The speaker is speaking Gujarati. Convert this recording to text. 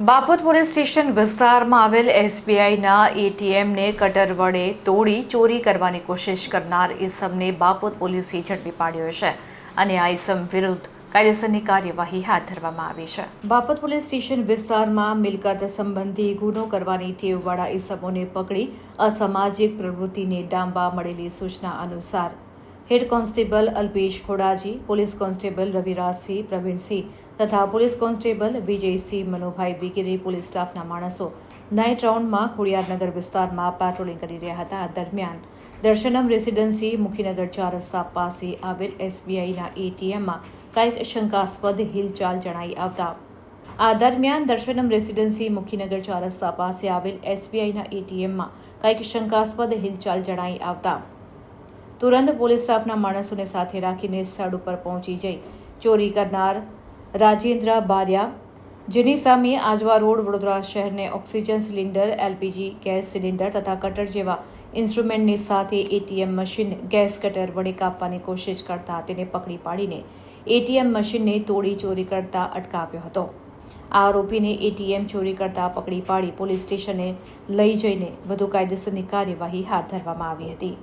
બાપોદ પોલીસ સ્ટેશન વિસ્તારમાં આવેલ એસબીઆઈના એટીએમને કટર વડે તોડી ચોરી કરવાની કોશિશ કરનાર ઈસમને બાપોદ પોલીસે ઝડપી પાડ્યો છે અને આ ઈસમ વિરુદ્ધ કાયદેસરની કાર્યવાહી હાથ ધરવામાં આવી છે. બાપત પોલીસ સ્ટેશન વિસ્તારમાં મિલકત સંબંધી ગુનો કરવાની ટેવવાળા ઈસમોને પકડી અસામાજિક પ્રવૃત્તિને ડામવા મળેલી સૂચના અનુસાર head constable Alpesh Khodaji, police constable Ravirajsinh Pravinsinh તથા પોલીસ કોન્સ્ટેબલ વિજયસિંહ મનોભાઈ વગેરે પોલીસ સ્ટાફના માણસો નાઇટ રાઉન્ડમાં ખોડિયારનગર વિસ્તારમાં પેટ્રોલિંગ કરી રહ્યા હતા. દરમિયાન દર્શનમ રેસિડેન્સી મુખીનગર ચાર રસ્તા પાસે આવેલ એસબીઆઈના એટીએમમાં કંઈક શંકાસ્પદ હિલચાલ જણાઈ આવતા. આ દરમિયાન દર્શનમ રેસિડેન્સી મુખીનગર ચાર રસ્તા પાસે આવેલ એસબીઆઈના એટીએમમાં કંઈક શંકાસ્પદ હિલચાલ જણાઈ આવતા. તુરંત પોલીસ સ્ટાફના માણસોને સાથે રાખીને સ્થળ ઉપર પહોંચી જઈ ચોરી કરનાર રાજેન્દ્ર બારિયા, જેની સામે આજવા રોડ વડોદરા શહેરને oxygen cylinder, LPG, gas cylinder તથા કટર જેવા ઇન્સ્ટ્રુમેન્ટની સાથે એટીએમ મશીન, ગેસ કટર વડે કાપવાની કોશિશ કરતા તેને પકડી પાડીને એટીએમ મશીનને તોડી ચોરી કરતા અટકાવ્યો હતો. આરોપીને એટીએમ ચોરી કરતા પકડી પાડી પોલીસ સ્ટેશને લઈ જઈને વધુ કાયદેસરની કાર્યવાહી હાથ ધરવામાં આવી હતી.